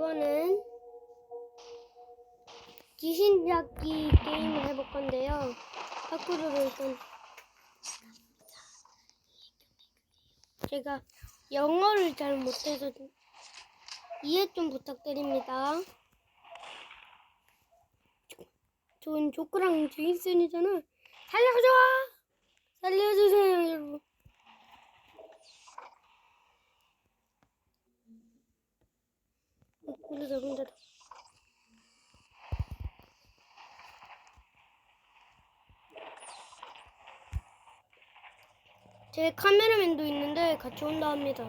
이번엔 귀신 잡기 게임을 해볼 건데요. 파쿠르를 일단 제가 영어를 잘 못해서 좀 이해 좀 부탁드립니다. 저는 조크랑 제이슨이잖아. 살려줘! 살려주세요, 여러분. 어, 혼자다, 혼자다. 제 카메라맨도 있는데 같이 온다 합니다.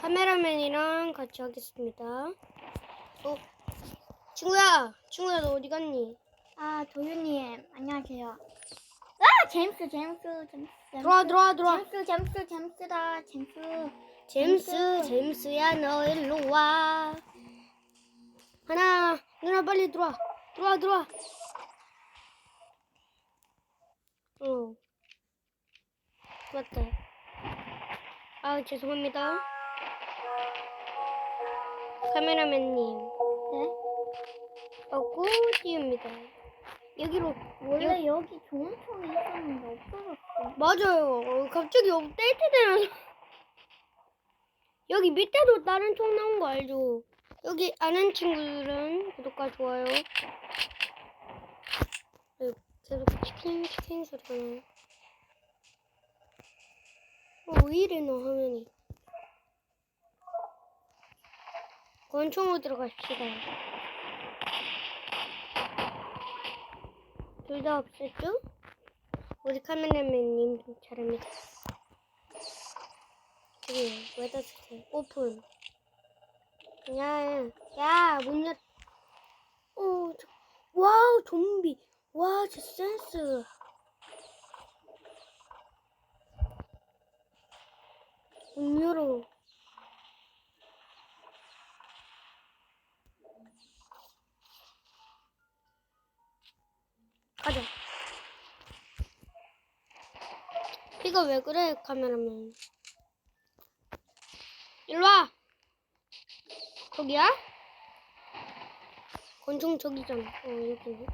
카메라맨이랑 같이 하겠습니다. 어, 친구야, 친구야, 너 어디 갔니? 아, 도윤님, 안녕하세요. 아, 제임스, 제임스, 제임스. 들어와, 들어와, 들어와. 제임스, 제임스, 제임스다, 제임스. 제임스, 제임스야, 너 일로 와. 하나, 누나 빨리 들어와. 들어와, 들어와. 어. 맞다. 아, 죄송합니다. 카메라맨님. 네? 없고, 띄웁니다. 여기로. 원래 여 기 좋은 총이 있었는데 없어졌어. 맞아요. 어, 갑자기 업데이트 되면서. 여기 밑에도 다른 총 나온 거 알죠? 여기 아는 친구들은 구독과 좋아요. 계속 치킨 치킨 소리가 나. 어, 왜 이래 너 화면이? 권총으로 들어갑시다. 둘 다 없었죠? 우리 카메라맨님 잘합니다. 저기 왜다 주세요? 오픈. 야, 야, 문 열. 오, 저, 와우, 좀비. 와, 제 센스. 문 열어. 가자. 이거 왜 그래, 카메라맨? 일로 와! 거기야? 권총 저기잖아. 어, 여기네.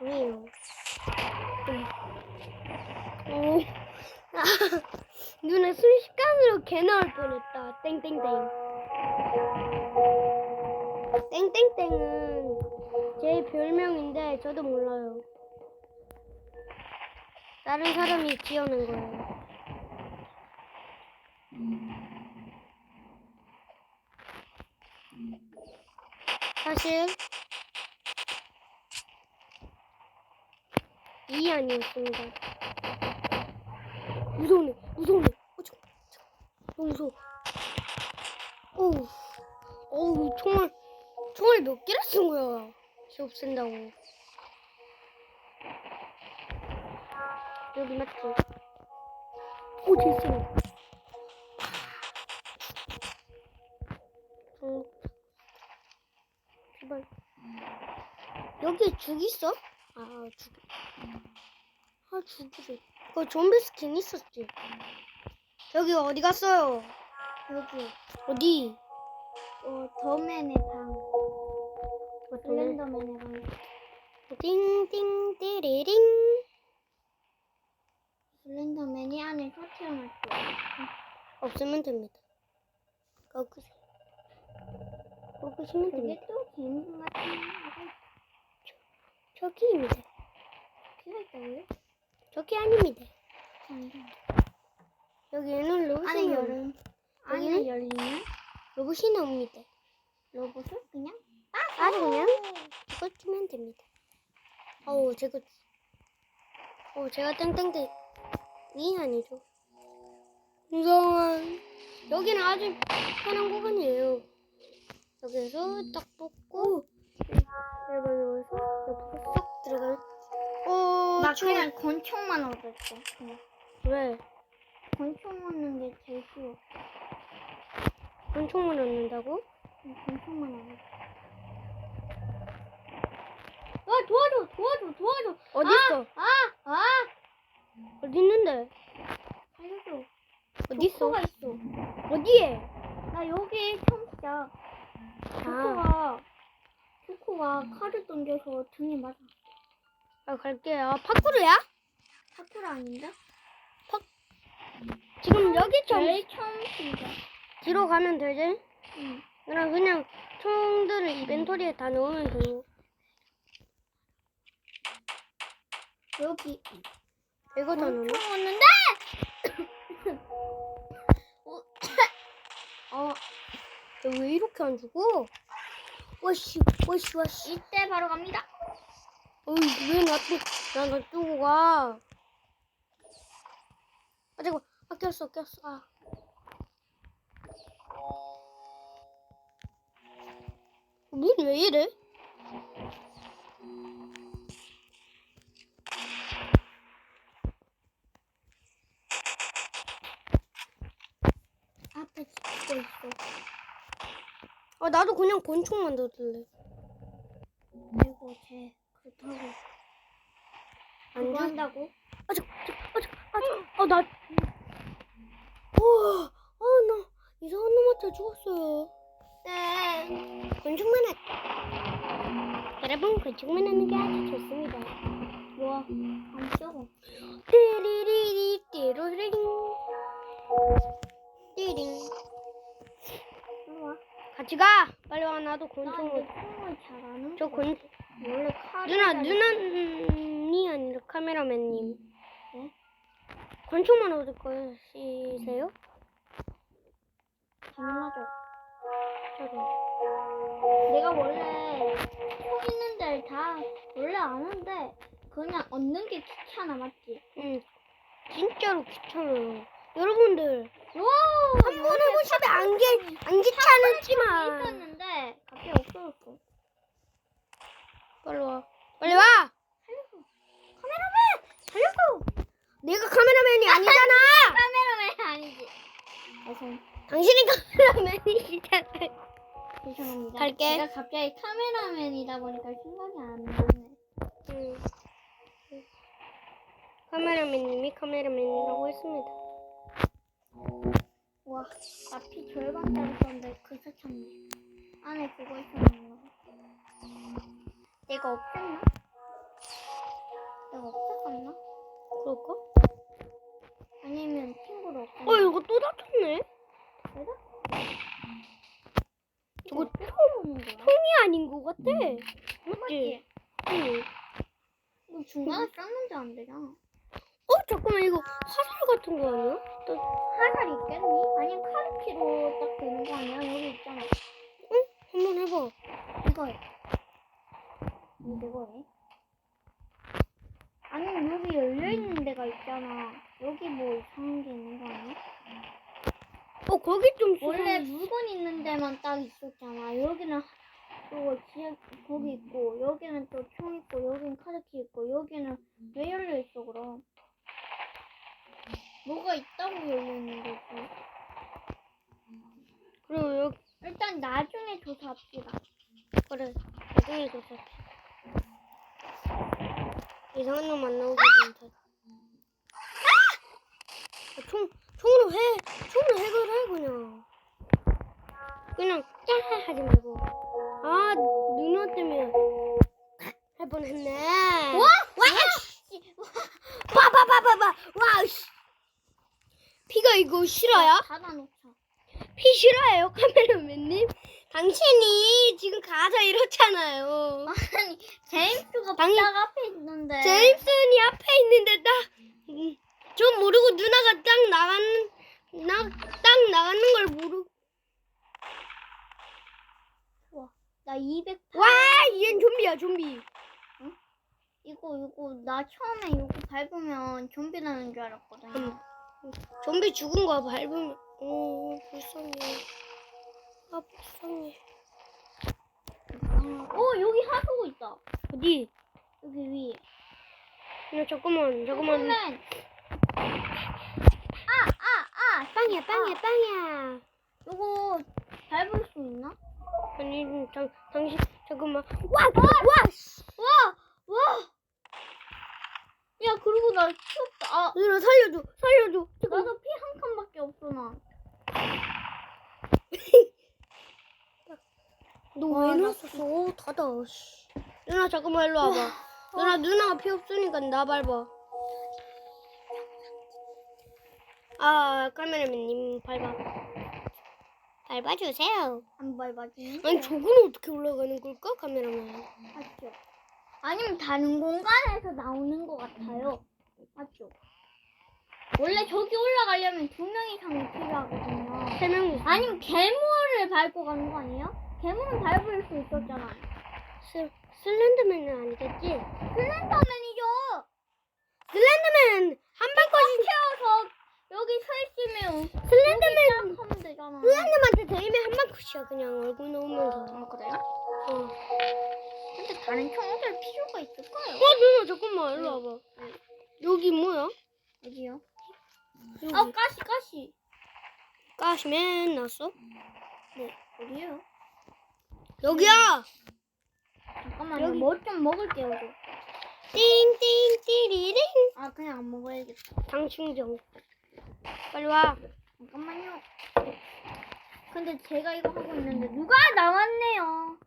아니에요. 오. 아, 눈에 순식간으로 개 나올 뻔했다. 땡땡땡. 땡땡땡은 제 별명인데 저도 몰라요. 다른 사람이 지어낸 거예요. 사실 이 아니었습니다. 무서우네, 무서우네. 어, 저, 저, 너무 무서워. 어우, 어우, 총알, 총알 몇 개를 쓴 거야? 기업 쓴다고. 여기 맞지? 오, 됐어. 어, 제발. 여기 죽 있어? 아, 죽. 아, 죽이래. 그 좀비 스킨 있었지? 저기 어디 갔어요? 여기, 어디? 어, 더맨의 방. 슬렌더맨의 방. 띵띵 띠리링. 슬렌더맨이 안에 셔틀을 없으면 됩니다. 꺾으세 요. 꺾으시면 여기 됩니다. 또 개인 같은 거가 저기입니다. 필요 있다고요? 저기 아닙니다. 여기는 로봇이 여기는? 열리는 로봇이 나옵니다. 로봇을 그냥 아주 그냥 이거 주면 됩니다. 어우, 제가, 어, 제가 땡땡땡, 이 아니죠. 무서워. 여기는 아주 편한 구간이에요. 여기서 딱 뽑고, 여기 넣어서 옆으로 쏙 들어가는. 어, 나. 그냥 권총만 얻었어. 그냥 왜? 권총 얻는 게 제일 쉬워. 권총을 넣는다고? 그냥 권총만 얻었어. 와, 도와줘, 도와줘, 도와줘. 어딨어? 아, 아, 어디 있는데? 살려줘. 어디? 조커가 있어. 어디에? 나 여기 처음 시작. 아, 조커가 조커가 칼을 던져서 등에 맞아. 아 갈게요. 파쿠르야? 파쿠르 아닌데? 지금 여기 좀 제일 처음 시작. 뒤로 가면 되지? 응. 그냥 그냥 총들을 이벤토리에 다 넣으면 돼요. 여기 이거 다 엄청 넣나? 왔는데. 왜 이렇게 안 죽어? 와씨, 와씨, 와씨. 이때 바로 갑니다. 어이, 왜 놔두, 나 놔두고 가? 아, 잠깐, 아, 꼈어, 꼈어. 아. 문 왜 이래? 앞에 찍고 있어. 아, 나도 그냥 권총 만들어줄래. 아이고 쟤 그렇다고 안 그거 돼? 한다고? 아, 잠깐, 아, 잠깐, 아, 잠깐, 아, 나. 우와, 아, 나 이상한 놈한테 죽었어요. 네. 권총만 하. 여러분, 권총만 하는 게 아주 좋습니다. 나도 이제 총을 잘하는 저권 원래 칼이 누나 잘- 누나니 아니라 카메라맨님 네? 권총만 얻을 거시세요? 당연하죠. 저도 내가 원래 총 있는 데를 다 원래 아는데 그냥 얻는 게 귀찮아 맞지? 응 진짜로 귀찮아요 여러분들 와! 한번 해보시면 안, 게, 안 귀찮았지만 있었는데 갑자기 없어졌어. 빨리 와 빨리 와 카메라맨! 살려줘! 내가 카메라맨이 아니잖아 카메라맨 아니지. 죄송. 당신이 카메라맨이시잖아요 죄송합니다. 갈게. 내가 갑자기 카메라맨이다 보니까 생각이 안 나네. 음. 카메라맨님이 카메라맨이라고 했습니다. 와, 나피 절반 짜렸었는데 그 사쳤네. 안에 그거 있었나 봐. 내가 없앴나? 내가 없앴었나? 그럴까? 아니면 친구로 없앴나? 어, 이거 또 다쳤네? 내가? 저거 이거 처음 보는 거야? 총이 아닌 것 같아. 맞지? 맞지? 응. 이거 중간에 쌌는데 안 되잖아. 어, 잠깐만, 이거 화살 같은 거 아니야? 또, 화살 있겠니? 아니면 카르키로 딱 되는 거 아니야? 여기 있잖아. 한번 해봐. 이거 해. 이거 해. 아니면 여기 열려있는 데가 있잖아. 여기 뭐 이상한 게 있는 거 아니야? 어, 거기 좀 원래. 물건 있는 데만 딱 있었잖아. 여기는 또 지하 거기 있고 여기는 또 총 있고 여기는 카드키 있고 여기는 왜 열려 있어 그럼? 뭐가 있다고 열려 있는 거지. 그리고 여기, 일단 나중에 조사합시다. 그래. 나중에 좀 사. 이상한 놈좀 사. 아! 총, 총으로 해. 총으로 해결해, 그냥. 그냥, 짠! 하지 말고. 아, 누나 때문에. 할 뻔했네. 와! 와! 씨! 봐봐 봐봐 봐. 와, 씨. 피가 이거 실화야? 닫아놓자. 피 실화예요, 카메라맨님? 당신이 지금 가서 이렇잖아요. 아니 제임스가 당연- 딱 앞에 있는데. 제임슨이 앞에 있는데 딱, 음, 전 모르고 누나가 딱 나가는, 나, 딱 나가는 걸 모르고. 나 200. 와, 얘는 좀비야, 좀비. 이거 이거 나 처음에 이거 밟으면 좀비 나는 줄 알았거든. 음. 좀비 죽은 거 밟으면, 어, 불쌍해. 아, 불쌍해. 아, 어 여기 하수구 있다. 어디? 여기 위에. 야, 잠깐만, 잠깐만. 맨. 아, 아, 아. 빵이야, 빵이야, 빵이야. 이거 밟을 수 있나? 아니, 당, 당신, 잠깐만. 와, 와, 씨. 와, 와. 야 그리고 나 키웠다. 아 얘들아 살려줘 살려줘. 잠깐 나도 피 한 칸밖에 없어 아, 나. 너왜 놨어? 닫아 씨. 누나 잠깐만 일로 와봐. 누나 누나가 피 없으니까 나 밟아. 아 카메라맨님 밟아. 밟아주세요. 안 밟아지. 아니 저거는 어떻게 올라가는 걸까? 카메라맨. 아죠. 아니면 다른 공간에서 나오는 것 같아요. 맞죠? 원래 저기 올라가려면 두 명 이상이 필요하거든요. 세 명이. 아니면 괴물을 밟고 가는 거 아니에요? 괴물은 밟을 수 있었잖아요. 슬 슬렌더맨은 아니겠지? 슬렌더맨이죠. 슬렌더맨 한 발까지 태워서 여기 서 있으면 슬렌더맨 하면 되잖아. 슬렌더맨한테 대이면 한 발끝이야 그냥 얼굴 넣으면서. 아, 그래요? 어. 다른 총들 필요가 있을까요? 어 누나 잠깐만 일로 와봐. 여기 뭐야? 어디요? 여기. 아 가시 가시. 가시 맨 났어? 네 어디요? 여기야. 잠깐만요. 여기. 뭐 좀 먹을게요. 저. 띵띵 띠리링. 아 그냥 안 먹어야겠다. 당충정. 빨리 와. 잠깐만요. 근데 제가 이거 하고 있는데 누가 나왔네요.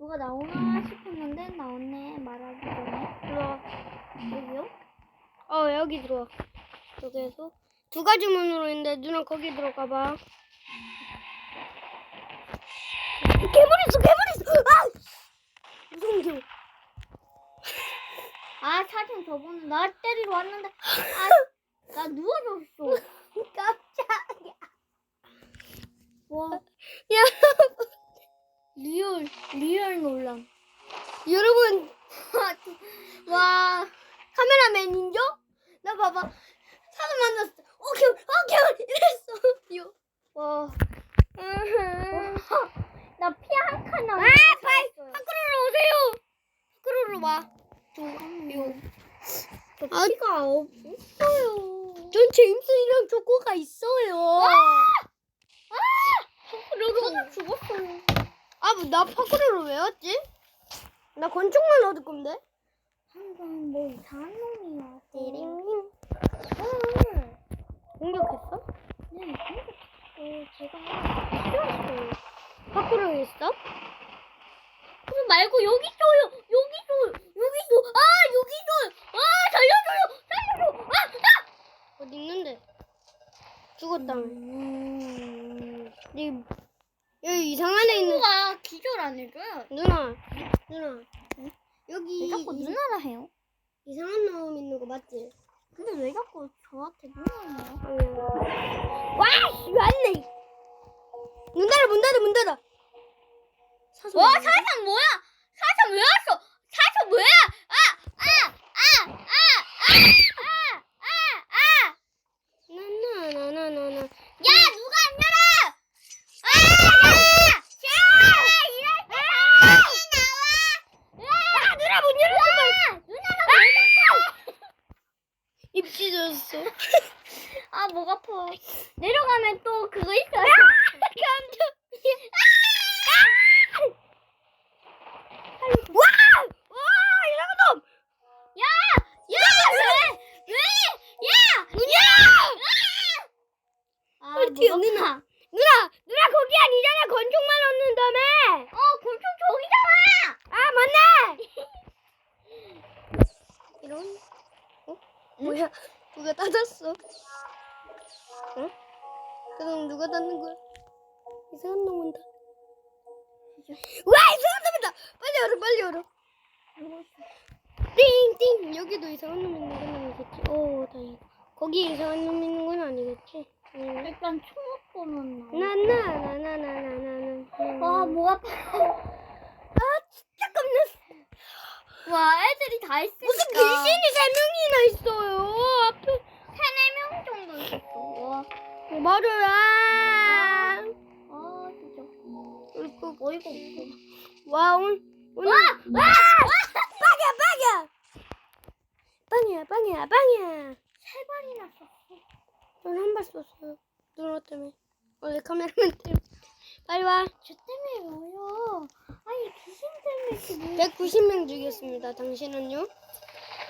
누가 나오나 싶었는데 나왔네 말하기 전에. 들어와. 여기요? 어 여기 들어와. 여기에서 두 가지 문으로 있는데 누나 거기 들어가 봐. 괴물 있어 괴물 있어. 아! 무서운 괴물. 아 사진 저번에 나 때리러 왔는데 아, 나 누워졌어. 깜짝이야. 와 야 리얼 리얼 논란. 여러분 와 카메라맨인죠? 나 봐봐. 사람 만났어. 어 괴물 어 괴물 이랬어. 와. 으흠. 나피 한칸 나. 아, 빨리 밖으로 오세요. 밖으로 와. 저 아, 피가 없어요. 전 제임스이랑 조커가 있어요. 저도 죽었어요. 아, 뭐, 나 파크로를 왜 왔지? 나 권총만 얻을 건데. 방금 뭐 이상한 놈이 왔어. 띠링. 헐. 공격했어? 네, 근데 제가 필요했어요. 파크로 있어? 그거 말고 여기 있어요. 여기 있어요. 여기 있어. 아 여기 있어요. 아 살려줘요. 살려줘. 아 아. 어디 있는데? 죽었다며. 음. 여기, 여기 이상한 애 있는 친구가 기절 안 해줘요. 누나 누나 여기 왜 자꾸 누나라 해요? 이상한 놈 있는 거 맞지? 근데 왜 자꾸 저한테 누나라 해요? 와씨 왔네 문 닫아 문 닫아 문 닫아 사슴 와 왔네. 사슴 뭐야? 사슴 왜 왔어? 사슴 뭐야? 아! 아! 아! 아! 아! 아! 찢어졌어. 아, 목 아파. 내려가면 또 그거 있어요. 와! 나나나나나나나. 와, 목 아파. 아, 진짜 깜놀. 와, 애들이 다 있으니까. 무슨 귀신이 세 명이나 있어요. 앞에 세네 명 정도 있었어. 와. 어, 마루야. 아, 진짜. 어, 이거 뭐, 어이가 없어. 뭐. 와, 오늘 오늘 와! 와! 빵이야, 빵이야. 빵이야, 빵이야, 빵이야. 세 발이나 썼어. 눈한발 썼어요. 누나 때문에. 원래 카메라맨. 빨리 와. 저 때문에 왜요? 아니, 귀신 때문에 지금. 190명 죽였습니다. 당신은요?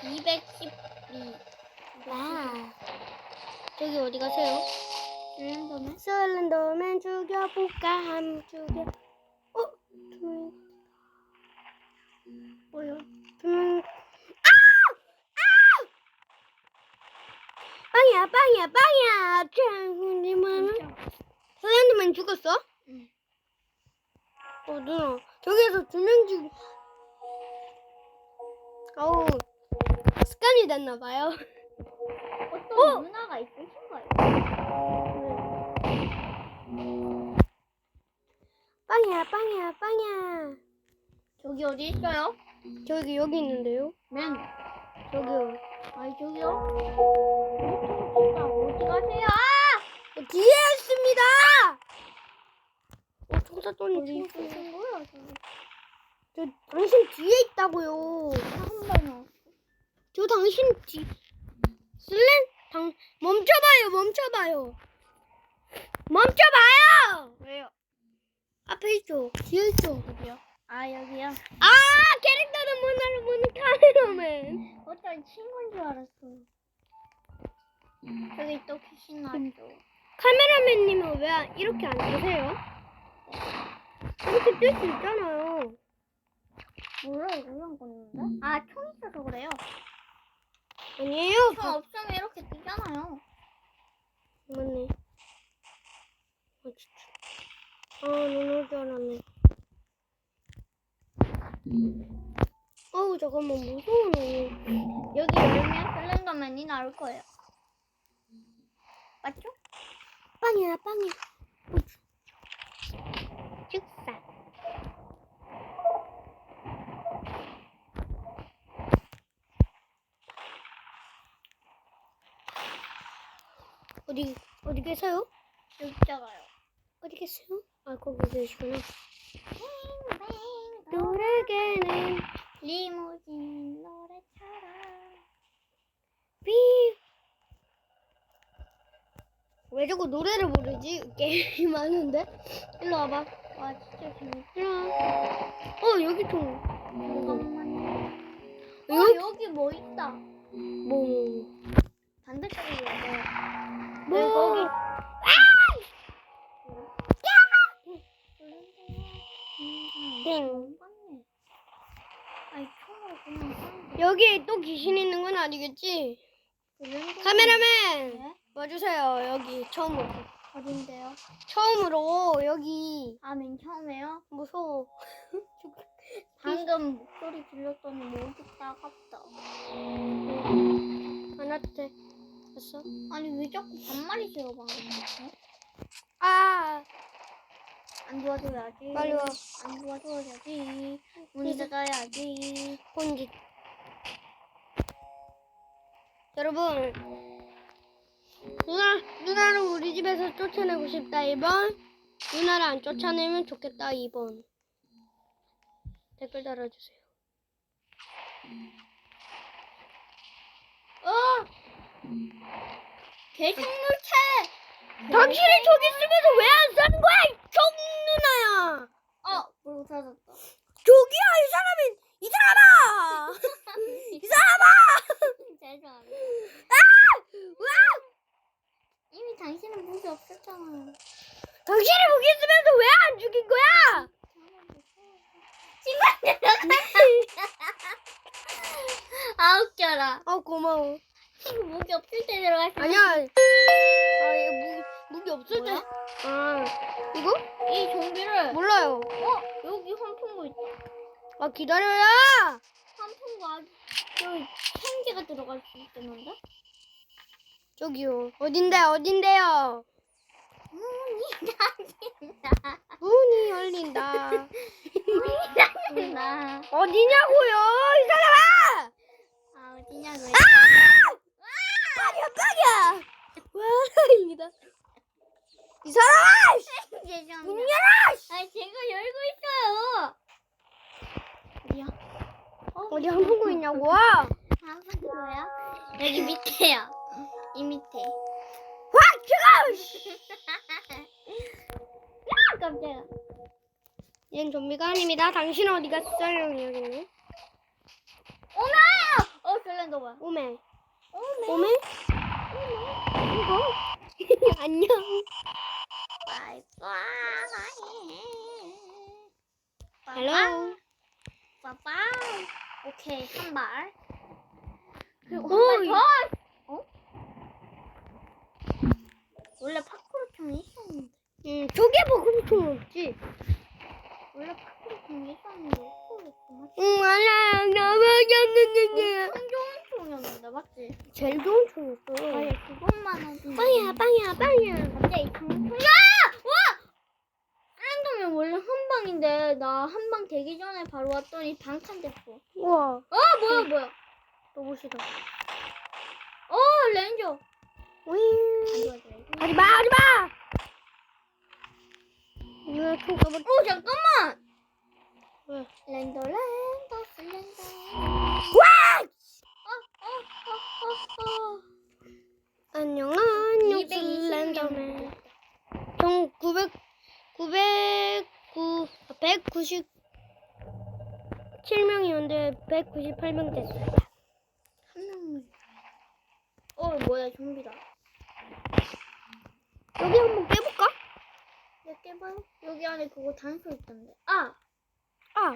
212. 와. 저기 어디 가세요? 슬렌더맨? 슬렌더맨 죽여볼까 함 죽여. 어 분명히 뭐요? 아! 아! 빵이야 빵이야 빵이야 짱구님은 슬렌더맨 죽었어? 응. 어 누나 저기에서 두 명 죽. 어우 습관이 됐나 봐요. 어떤 어? 누나가 있으신가요? 빵이야 빵이야 빵이야. 저기 어디 있어요? 저기 여기 있는데요? 맨. 저기요. 아니 저기요? 진짜 어디 가세요? 아! 어, 뒤에 있습니다. 어디 총사. 있으신 거야? 저 당신 뒤에 있다고요. 한 번요. 저 당신 뒤. 슬렌 당 멈춰봐요 멈춰봐요. 멈춰봐요. 왜요? 앞에 있죠. 뒤에 있죠. 어디요? 아 여기요? 아 캐릭터는 문화를 보는 카메라맨. 어떤 친구인 줄 알았어요. 저기 또 귀신 나왔죠. 카메라맨님은 왜 이렇게 안 뜨세요? 이렇게 뜰 수 있잖아요. 몰라요, 그런 건데? 아, 총 있어서 그래요. 아니에요. 총 없으면 이렇게 뜨잖아요. 맞네. 아 진짜. 아 눈올 줄 알았네. 어우 잠깐만 무서워요. 여기 열면 슬렌더맨이 나올 거예요. 맞죠? 빵이야 빵이야. 축사. 어디 어디 계세요? 여기 있잖아요. 어디 계세요? 아 거기 계시구나. 노래게는 리무진 노래처럼. 비. 왜 자꾸 노래를 부르지? 게임 하는데? 일로 와봐. 와, 진짜 재밌다. 어 여기 통. 잠깐만요. 어, 여기 여기 뭐 있다. 뭐? 반대쪽으로 가요. 뭐? 네, 거기. 땡. 아니, 총으로 그냥 쏘는 여기 또 귀신 있는 건 아니겠지? 슬렌더맨. 카메라맨 네? 와주세요. 여기 처음으로. 어딘데요? 처음으로 여기 아, 맨 처음에요? 무서워. 방금 목소리 들렸더니 목이 따갑다. 안 왔대. 됐어? 아니 왜 자꾸 반말이세요 방금? 어? 아안 도와줘야지. 빨리 와. 안 도와줘야지. 문 닫아야지. 본짓. 여러분 누나 누나를 우리 집에서 쫓아내고 싶다 1번 누나를 안 쫓아내면 좋겠다 2번 댓글 달아주세요. 어! 개생물체! 당신이 저기 있으면서 왜 안 사는 거야 이총 누나야. 어! 물 닫았다. 기다려야 아주 여기 생지가 들어갈 수 있겠는데? 저기요 어딘데 어딘데요 문이 닫힌다. 문이 열린다 문이 닫힌다. 어디냐고요 이 사람아 아 어디냐고요? 빵이야 빵이야 와 다행이다 이 사람아 죄송합니다. 문 열어 씨. 아 제가 열고 있어요. 어디 한 보고 있냐고 한풍구야? 여기 밑에요. 이 밑에. 확 죽어 씨. 아 깜짝이야. 얜 좀비가 아닙니다 당신 어디 갔어요 여기 있네 오메! 어 슬렌더맨. 오메 오메. 오메 이거 안녕 바이바이. 안녕. 빠빠. 오케이 한 발. 그리고 오, 한 발 더. 어? 원래 파쿠르 총이 있었는데. 음, 저게 버금통 없지? 원래 파쿠르 총이 있었는데. 응, 알아. 나만 참 좋은 총이었는데 맞지? 제일 좋은 총이었어. 아예 그것만 하지. 빵이야, 빵이야, 빵이야. 갑자기 총. 야! 와! 랜덤이 원래 한 방인데 나 한 방 되기 전에 바로 왔더니 방탄 됐어. 우와, 어 뭐야 뭐야? 너무시다. 어 렌저. 윙. 안 좋아 좋아. 하지 마, 하지 마! 이거 총 까버 어 잠깐만. 왜? 랜더 랜더 슬렌더. 와! 어어어어 안녕, 안녕, 220 슬렌더맨. 총 900, 909, 197명이었는데 198명 됐어요. 한 명. 어 뭐야 좀비다. 여기 한번 깨볼까? 몇개 봐요? 여기 안에 그거 단서 있던데. 아. 아, 아, 아,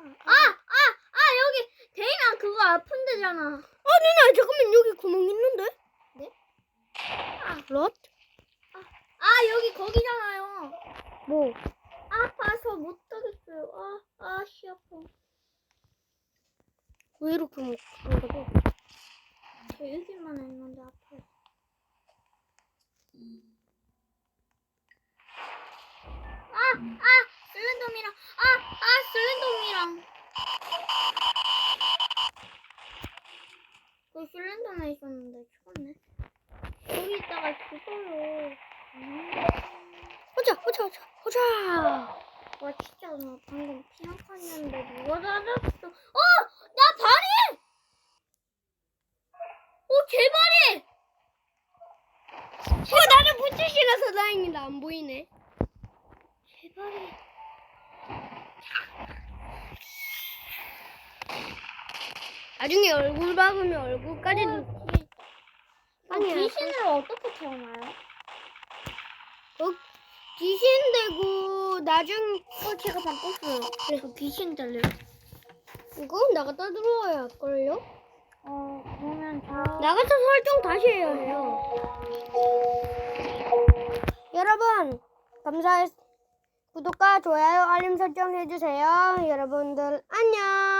아, 아, 여기 데이나 그거 아픈 데잖아. 아, 누나, 잠깐만, 여기 구멍 있는데? 네? 아, 롯? 아, 여기 거기잖아요. 뭐? 아파서 못 하겠어요. 아, 아, 씨 아파. 왜 이렇게 못 거지? 저 여기만 했는데 아파요. 아, 아, 슬렌더미랑, 아, 아, 슬렌더미랑. 그 슬렌더맨 있었는데 죽었네. 여기 있다가 죽어요. 음. 호자, 호자, 호자, 호자! 와 진짜 나 방금 칸이었는데 누가 찾았어? 어! 나 발이! 어 제발이! 어, 나는 부츠시라서 다행이다. 안 보이네. 제발이. 나중에 얼굴 박으면 얼굴까지 어. 아니야. 귀신을 어떻게 태어나요? 어, 귀신 되고 나중 어 제가 바꿨어요. 그래서 귀신 될래요. 이거 나갔다 들어와야 할걸요? 어 그러면 저 나가서 설정 다시 해야 해요. 여러분 감사해. 구독과 좋아요 알림 설정 해주세요. 여러분들 안녕.